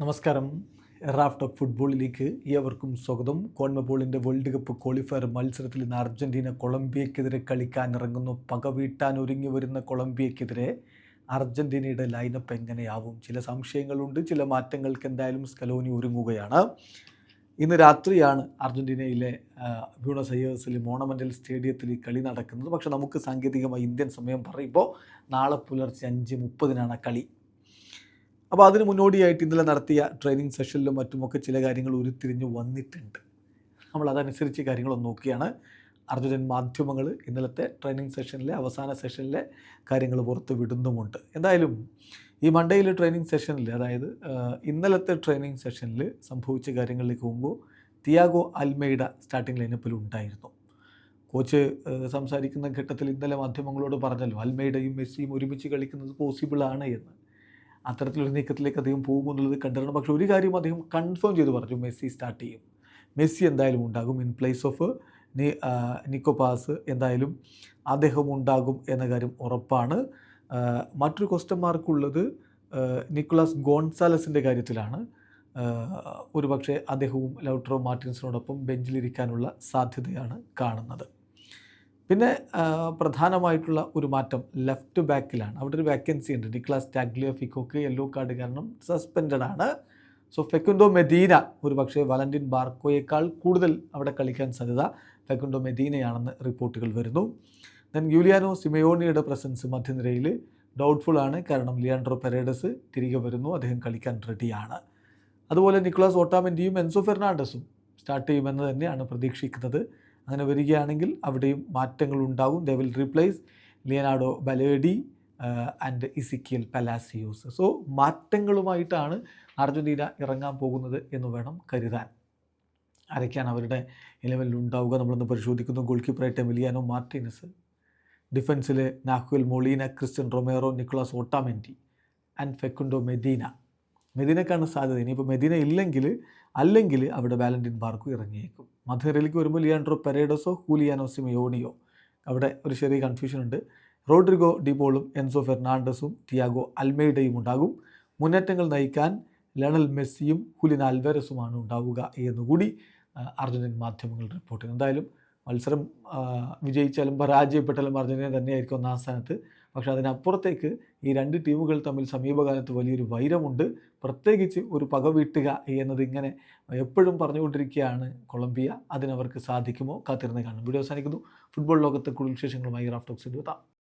നമസ്കാരം. Raft of ഫുട്ബോളിലേക്ക് ഏവർക്കും സ്വാഗതം. കോൺമബോളിന്റെ വേൾഡ് കപ്പ് ക്വാളിഫയർ മത്സരത്തിൽ ഇന്ന് അർജന്റീന കൊളംബിയക്കെതിരെ കളിക്കാനിറങ്ങുന്നു. പക വീട്ടാൻ ഒരുങ്ങി വരുന്ന കൊളംബിയക്കെതിരെ അർജന്റീനയുടെ ലൈനപ്പ് എങ്ങനെയാവും? ചില സംശയങ്ങളുണ്ട്. ചില മാറ്റങ്ങൾക്ക് എന്തായാലും സ്കലോനി ഒരുങ്ങുകയാണ്. ഇന്ന് രാത്രിയാണ് അർജന്റീനയിലെ ബ്യൂണസ് അയേഴ്സിൽ മോണമെന്റൽ സ്റ്റേഡിയത്തിൽ ഈ കളി നടക്കുന്നത്. പക്ഷേ നമുക്ക് സാങ്കേതികമായി ഇന്ത്യൻ സമയം പറയുമ്പോൾ നാളെ പുലർച്ചെ അഞ്ച് മുപ്പതിനാണ് കളി. അപ്പോൾ അതിന് മുന്നോടിയായിട്ട് ഇന്നലെ നടത്തിയ ട്രെയിനിങ് സെഷനിലും മറ്റുമൊക്കെ ചില കാര്യങ്ങൾ ഉരുത്തിരിഞ്ഞ് വന്നിട്ടുണ്ട്. നമ്മൾ അതനുസരിച്ച് കാര്യങ്ങളൊന്ന് നോക്കിയാണ്. അർജുനൻ മാധ്യമങ്ങൾ ഇന്നലത്തെ ട്രെയിനിങ് സെഷനിലെ അവസാന സെഷനിലെ കാര്യങ്ങൾ പുറത്ത് വിടുന്നുമുണ്ട്. എന്തായാലും ഈ മൺഡേയിലെ ട്രെയിനിങ് സെഷനിൽ അതായത് ഇന്നലത്തെ ട്രെയിനിങ് സെഷനിൽ സംഭവിച്ച കാര്യങ്ങളിലേക്ക് പോകുമ്പോൾ തിയാഗോ അൽമേഡ സ്റ്റാർട്ടിംഗ് ലൈനപ്പിൽ ഉണ്ടായിരുന്നു. കോച്ച് സംസാരിക്കുന്ന ഘട്ടത്തിൽ ഇന്നലെ മാധ്യമങ്ങളോട് പറഞ്ഞല്ലോ അൽമേഡയും മെസ്സിയും ഒരുമിച്ച് കളിക്കുന്നത് പോസിബിൾ ആണ് എന്ന്. അത്തരത്തിലൊരു നീക്കത്തിലേക്ക് അദ്ദേഹം പോകുമെന്നുള്ളത് കണ്ടിരുന്നു പക്ഷേ ഒരു കാര്യം അദ്ദേഹം കൺഫേം ചെയ്ത് പറഞ്ഞു മെസ്സി സ്റ്റാർട്ട് ചെയ്യും. മെസ്സി എന്തായാലും ഉണ്ടാകും. ഇൻ പ്ലേസ് ഓഫ് നി ആ, നിക്കോ പാസ് എന്തായാലും അദ്ദേഹം ഉണ്ടാകും എന്ന കാര്യം ഉറപ്പാണ്. മറ്റൊരു ക്വസ്റ്റ്യൻ മാർക്കുള്ളത് നിക്കോളാസ് ഗോൺസാലസിന്റെ കാര്യത്തിലാണ്. ഒരുപക്ഷെ അദ്ദേഹവും ലൗട്രോ മാർട്ടിൻസിനോടൊപ്പം ബെഞ്ചിലിരിക്കാനുള്ള സാധ്യതയാണ് കാണുന്നത്. പിന്നെ പ്രധാനമായിട്ടുള്ള ഒരു മാറ്റം ലെഫ്റ്റ് ബാക്കിലാണ് അവിടെ ഒരു വേക്കൻസി ഉണ്ട്. നിക്ലാസ് ടാഗ്ലിയോ ഫിക്കോക്ക് യെല്ലോ കാർഡ് കാരണം സസ്പെൻഡഡ് ആണ്. സോ ഫെക്കുണ്ടോ മെദീന ഒരു പക്ഷേ വലന്റിൻ ബാർക്കോയേക്കാൾ കൂടുതൽ അവിടെ കളിക്കാൻ സാധ്യത ഫെക്കുണ്ടോ മെദീനയാണെന്ന് റിപ്പോർട്ടുകൾ വരുന്നു. ദെൻ യൂലിയാനോ സിമയോണിയുടെ പ്രസൻസ് മധ്യനിരയിൽ ഡൗട്ട്ഫുൾ ആണ്. കാരണം ലിയാൻഡ്രോ പെരേഡസ് തിരികെ വരുന്നു. അദ്ദേഹം കളിക്കാൻ റെഡിയാണ് അതുപോലെ നിക്കോളാസ് ഓട്ടാമെന്റിയും എൻസോ ഫെർണാണ്ടസും സ്റ്റാർട്ട് ചെയ്യുമെന്ന് തന്നെയാണ് പ്രതീക്ഷിക്കുന്നത്. അങ്ങനെ വരികയാണെങ്കിൽ അവിടെയും മാറ്റങ്ങൾ ഉണ്ടാകും. They will replace Leonardo Balerdi and Ezequiel Palacios so മാറ്റങ്ങളുമായിട്ടാണ് Argentina ഇറങ്ങാൻ പോകുന്നത് എന്ന് വേണം കരുതാൻ. ആരൊക്കെയാണ് അവരുടെ ഇലവനിൽ ഉണ്ടാവുക നമ്മളൊന്ന് പരിശോധിക്കുന്നു. ഗോൾ കീപ്പറായിട്ട് Emiliano Martinez ഡിഫൻസിൽ Nahuel Molina Cristian Romero Nicolas Otamendi and Facundo Medina. മെദീനക്കാണ് സാധ്യത. ഇനിയിപ്പോൾ മെദീന ഇല്ലെങ്കിൽ അല്ലെങ്കിൽ അവിടെ വാലന്റീൻ ബാർക്കും ഇറങ്ങിയേക്കും. മധ്യനിരയിലേക്ക് വരുമ്പോൾ ലിയാൻഡ്രോ പെരേഡസോ ഹൂലിയാനോ സിമിയോണിയോ. അവിടെ ഒരു ചെറിയ കൺഫ്യൂഷൻ ഉണ്ട്. റോഡ്രിഗോ ഡിബോളും എൻസോ ഫെർണാണ്ടസും ടിയാഗോ അൽമേഡയും ഉണ്ടാകും. മുന്നേറ്റങ്ങൾ നയിക്കാൻ ലണൽ മെസ്സിയും ഹുലിൻ അൽവരസുമാണ് ഉണ്ടാവുക എന്നുകൂടി അർജന്റീൻ മാധ്യമങ്ങൾ റിപ്പോർട്ട് ചെയ്യുന്നു. എന്തായാലും മത്സരം വിജയിച്ചാലും പരാജയപ്പെട്ടാലും അർജന്റീന തന്നെയായിരിക്കും ഒന്നാം സ്ഥാനത്ത്. പക്ഷേ അതിനപ്പുറത്തേക്ക് ഈ രണ്ട് ടീമുകൾ തമ്മിൽ സമീപകാലത്ത് വലിയൊരു വൈരമുണ്ട്. പ്രത്യേകിച്ച് ഒരു പക വീട്ടുക എന്നത് ഇങ്ങനെ എപ്പോഴും പറഞ്ഞുകൊണ്ടിരിക്കുകയാണ് കൊളംബിയ. അതിനവർക്ക് സാധിക്കുമോ? കാത്തിരുന്ന് കാണും. വീഡിയോ അവസാനിക്കുന്നു. ഫുട്ബോൾ ലോകത്തെ കൂടുതൽ വിശേഷങ്ങളുമായി റാഫ്റ്റോക്സ് എത്താം